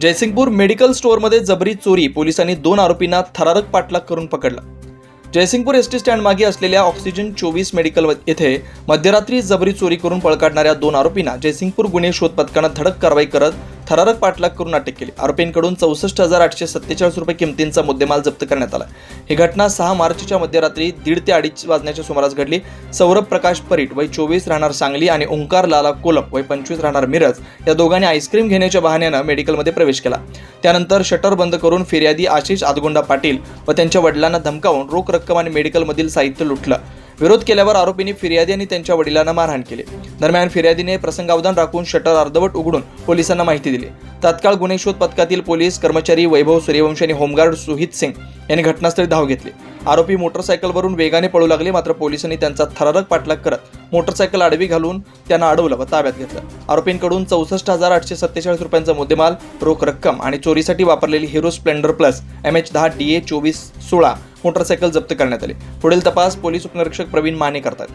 Jaysingpur medical स्टोअरमध्ये जबरी चोरी पोलिसांनी दोन आरोपींना थरारक पाठलाग करून पकडला. जयसिंगपूर एस टी स्टँड मागे असलेल्या ऑक्सिजन चोवीस मेडिकल येथे मध्यरात्री जबरी चोरी करून पळ काढणाऱ्या दोन आरोपींना जयसिंगपूर गुन्हे शोध पथकानं धडक कारवाई करत थरारक पाठलाग करून अटक केली. आरोपींकडून चौसष्ट हजार आठशे सत्तेचाळीस रुपये किमतींचा मुद्देमाल जप्त करण्यात आला. ही घटना सहा मार्चच्या मध्यरात्री दीड ते अडीच वाजण्याच्या सुमारास घडली. सौरभ प्रकाश परीट वय चोवीस राहणार सांगली आणि ओंकार लाला कोलप वय पंचवीस राहणार मिरज या दोघांनी आईस्क्रीम घेण्याच्या बहाण्यानं मेडिकलमध्ये प्रवेश केला. त्यानंतर शटर बंद करून फिर्यादी आशिष आदगोंडा पाटील व त्यांच्या वडिलांना धमकावून रोख रक्कम आणि मेडिकलमधील साहित्य लुटलं. विरोध केल्यावर आरोपींनी फिर्यादी आणि त्यांच्या वडिलांना मारहाण केली. दरम्यान फिर्यादीने प्रसंगावधान राखून शटर अर्धवट उघडून पोलिसांना माहिती दिली. तात्काळ गुन्हे शोध पथकातील पोलीस कर्मचारी वैभव सूर्यवंशी आणि होमगार्ड सुहित सिंग यांनी घटनास्थळी धाव घेतली. आरोपी मोटरसायकलवरून वेगाने पळू लागले मात्र पोलिसांनी त्यांचा थरारक पाठलाग करत मोटरसायकल आडवी घालून त्यांना अडवलं व ताब्यात घेतलं. आरोपींकडून चौसष्ट हजार आठशे सत्तेचाळीस रुपयांचा मुद्देमाल रोख रक्कम आणि चोरीसाठी वापरलेली Hero Splendor plus M H दहा डी ए चोवीस सोळा मोटरसायकल जप्त करण्यात आली. पुढील तपास पोलीस उपनिरीक्षक प्रवीण माने करतात.